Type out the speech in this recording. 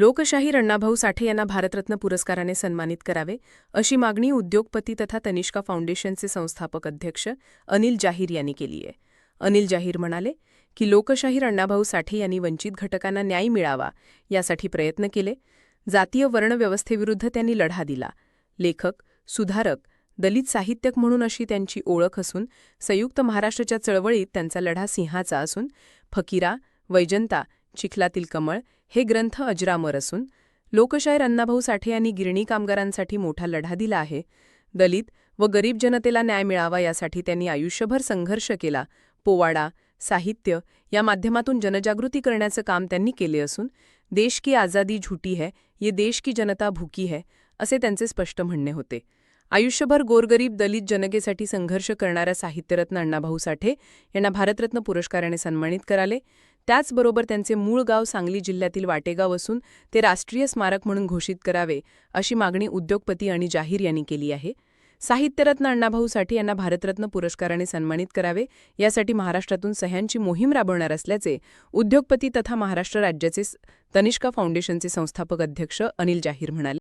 लोकशाहीर अण्णाभाऊ साठे यांना भारतरत्न पुरस्काराने सन्मानित करावे अशी मागणी उद्योगपती तथा तनिष्का फाउंडेशनचे संस्थापक अध्यक्ष अनिल जाहीर यांनी केली आहे. अनिल जाहीर म्हणाले की लोकशाहीर अण्णाभाऊ साठे यांनी वंचित घटकांना न्याय मिळावा यासाठी प्रयत्न केले. जातीय वर्णव्यवस्थेविरुद्ध त्यांनी लढा दिला. लेखक सुधारक दलित साहित्यक म्हणून अशी त्यांची ओळख असून संयुक्त महाराष्ट्राच्या चळवळीत त्यांचा लढा सिंहाचा असून फकीरा वैजंता चिखलातील कमळ हे ग्रंथ अजरामर असून लोकशाहीर अण्णाभाऊ साठे यांनी गिरणी कामगारांसाठी मोठा लढा दिला आहे. दलित व गरीब जनतेला न्याय मिळावा यासाठी त्यांनी आयुष्यभर संघर्ष केला. पोवाडा साहित्य या माध्यमातून जनजागृती करण्याचं काम त्यांनी केले असून देश की आजादी झुटी है ये देश की जनता भुकी है असे त्यांचे स्पष्ट म्हणणे होते. आयुष्यभर गोरगरीब दलित जनतेसाठी संघर्ष करणाऱ्या साहित्यरत्न अण्णाभाऊ साठे यांना भारतरत्न पुरस्काराने सन्मानित कराले. त्याचबरोबर त्यांचे मूळ गाव सांगली जिल्ह्यातील वाटेगाव असून ते राष्ट्रीय स्मारक म्हणून घोषित करावे अशी मागणी उद्योगपती आणि जाहीर यांनी केली आहे. साहित्यरत्न अण्णाभाऊ साठे यांना भारतरत्न पुरस्काराने सन्मानित करावे यासाठी महाराष्ट्रातून सह्यांची मोहीम राबवणार असल्याचे उद्योगपती तथा महाराष्ट्र राज्याचे तनिष्का फाउंडेशनचे संस्थापक अध्यक्ष अनिल जाहीर म्हणाले.